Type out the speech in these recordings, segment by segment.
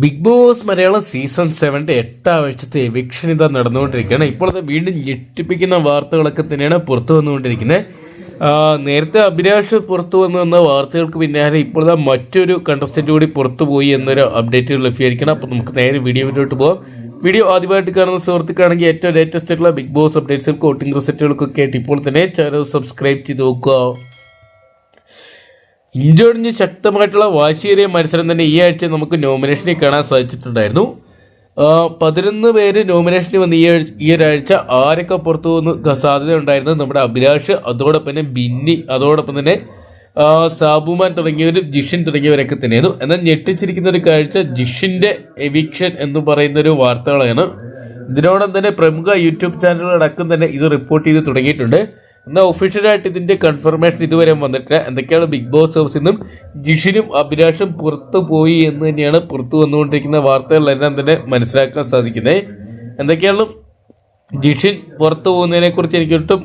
Big Boss Malayalam season സെവന്റെ എട്ടാം ആഴ്ചത്തെ ഇതാ നടന്നുകൊണ്ടിരിക്കുകയാണ്. ഇപ്പോൾ അത് വീണ്ടും ഞെട്ടിപ്പിക്കുന്ന വാർത്തകളൊക്കെ തന്നെയാണ് പുറത്തു വന്നുകൊണ്ടിരിക്കുന്നത്. നേരത്തെ അഭിലാഷ് പുറത്തു വന്നു വന്ന വാർത്തകൾക്ക് പിന്നാലെ ഇപ്പോഴത്തെ മറ്റൊരു കണ്ടസ്റ്റന്റ് കൂടി പുറത്തു പോയി എന്നൊരു അപ്ഡേറ്റ് ലഭ്യമായിരിക്കണം. അപ്പോൾ നമുക്ക് നേരെ വീഡിയോയിലോട്ട് പോകാം വീഡിയോ ആദ്യമായിട്ട് കാണുന്ന സുഹൃത്തുക്കാണെങ്കിൽ ഏറ്റവും ലേറ്റസ്റ്റ് ആയിട്ടുള്ള ബിഗ് ബോസ് അപ്ഡേറ്റ്സും കോട്ടിംഗ് റിസൾട്ടുകൾക്കൊക്കെ ആയിട്ട് ഇപ്പോൾ തന്നെ ചാനൽ സബ്സ്ക്രൈബ് ചെയ്ത് നോക്കുക. ഇഞ്ചോടിഞ്ഞ് ശക്തമായിട്ടുള്ള വാശിയേറിയ മത്സരം തന്നെ ഈ ആഴ്ച നമുക്ക് നോമിനേഷനിൽ കാണാൻ സാധിച്ചിട്ടുണ്ടായിരുന്നു. പതിനൊന്ന് പേര് നോമിനേഷനിൽ വന്ന് ഈ ഈ ഒരാഴ്ച ആരൊക്കെ പുറത്തു പോകുന്ന സാധ്യത ഉണ്ടായിരുന്നു? നമ്മുടെ അഭിലാഷ് അതോടൊപ്പം തന്നെ ബിന്നി അതോടൊപ്പം തന്നെ സാബുമാൻ തുടങ്ങിയവരും ജിഷൻ തുടങ്ങിയവരൊക്കെ തന്നെയായിരുന്നു. എന്നാൽ ഞെട്ടിച്ചിരിക്കുന്ന ഒരു കാഴ്ച ജിഷിന്റെ എവിക്ഷൻ എന്ന് പറയുന്ന ഒരു വാർത്തകളാണ്. ഇതിനോടൊപ്പം തന്നെ പ്രമുഖ യൂട്യൂബ് ചാനലുകളടക്കം തന്നെ ഇത് റിപ്പോർട്ട് ചെയ്ത് തുടങ്ങിയിട്ടുണ്ട്. എന്നാൽ ഒഫീഷ്യലായിട്ട് ഇതിന്റെ കൺഫർമേഷൻ ഇതുവരെ വന്നിട്ടില്ല. എന്തൊക്കെയാണ് ബിഗ് ബോസ് ഹൗസിൽ നിന്നും ജിഷിനും അഭിലാഷും പുറത്തു പോയി എന്ന് തന്നെയാണ് പുറത്തു വന്നുകൊണ്ടിരിക്കുന്ന വാർത്തകളെല്ലാം തന്നെ മനസ്സിലാക്കാൻ സാധിക്കുന്നത് എന്തൊക്കെയാണ് ജിഷിൻ പുറത്തു പോകുന്നതിനെ കുറിച്ച് എനിക്ക് ഒട്ടും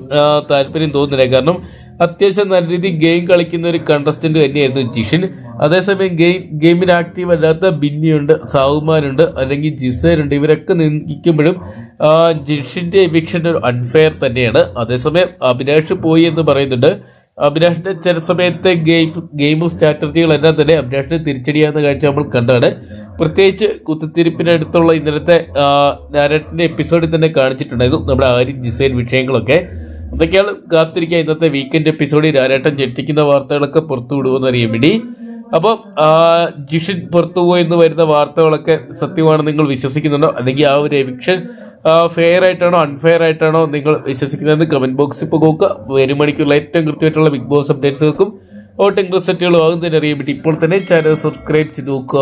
താല്പര്യം തോന്നുന്നില്ല. കാരണം അത്യാവശ്യം നല്ല രീതിയിൽ ഗെയിം കളിക്കുന്ന ഒരു കണ്ടസ്റ്റന്റ് തന്നെയായിരുന്നു ജിഷിൻ. അതേസമയം ഗെയിം ഗെയിമിൽ ആക്റ്റീവ് അല്ലാത്ത ബിന്നിയുണ്ട് സാവുമാനുണ്ട് അല്ലെങ്കിൽ ജിസേനുണ്ട് ഇവരൊക്കെ നിൽക്കുമ്പോഴും ജിഷിന്റെ എവിക്ഷൻ ഒരു അൺഫെയർ തന്നെയാണ്. അതേസമയം അഭിലാഷ് പോയി എന്ന് പറയുന്നുണ്ട്. അഭിലാഷിന്റെ ചില സമയത്തെ ഗെയിം ഗെയിമും സ്ട്രാറ്റജികളെല്ലാം തന്നെ അഭിലാഷിന് തിരിച്ചടിയാവുന്ന കാഴ്ച നമ്മൾ കണ്ടാണ്. പ്രത്യേകിച്ച് കുത്തിത്തിരിപ്പിനടുത്തുള്ള ഇന്നലത്തെ നാരറ്റിന്റെ എപ്പിസോഡിൽ തന്നെ കാണിച്ചിട്ടുണ്ടായിരുന്നു. നമ്മുടെ ആര്യൻ ജിസൈൻ വിഷയങ്ങളൊക്കെ. അതൊക്കെയാണ് കാത്തിരിക്കുക ഇന്നത്തെ വീക്കെൻഡ് എപ്പിസോഡിൽ രാരേട്ടൻ ഞെട്ടിക്കുന്ന വാർത്തകളൊക്കെ പുറത്തു വിടുമെന്ന് അറിയാൻ വേണ്ടി. അപ്പം ആ, ജിഷിൻ പുറത്തുപോയി എന്ന് വരുന്ന വാർത്തകളൊക്കെ സത്യമാണെന്ന് നിങ്ങൾ വിശ്വസിക്കുന്നുണ്ടോ? അല്ലെങ്കിൽ ആ ഒരു എവിക്ഷൻ ഫെയർ ആയിട്ടാണോ അൺഫെയർ ആയിട്ടാണോ നിങ്ങൾ വിശ്വസിക്കുന്നതെന്ന് കമന്റ് ബോക്സിൽ നോക്കുക. വരും മണിക്കുള്ള ഏറ്റവും കൃത്യമായിട്ടുള്ള ബിഗ് ബോസ് അപ്ഡേറ്റ്സുകൾക്കും വോട്ടിംഗ് റിസൾട്ടുകളും അറിയാൻ വേണ്ടി ഇപ്പോൾ തന്നെ ചാനൽ സബ്സ്ക്രൈബ് ചെയ്ത് നോക്കുക.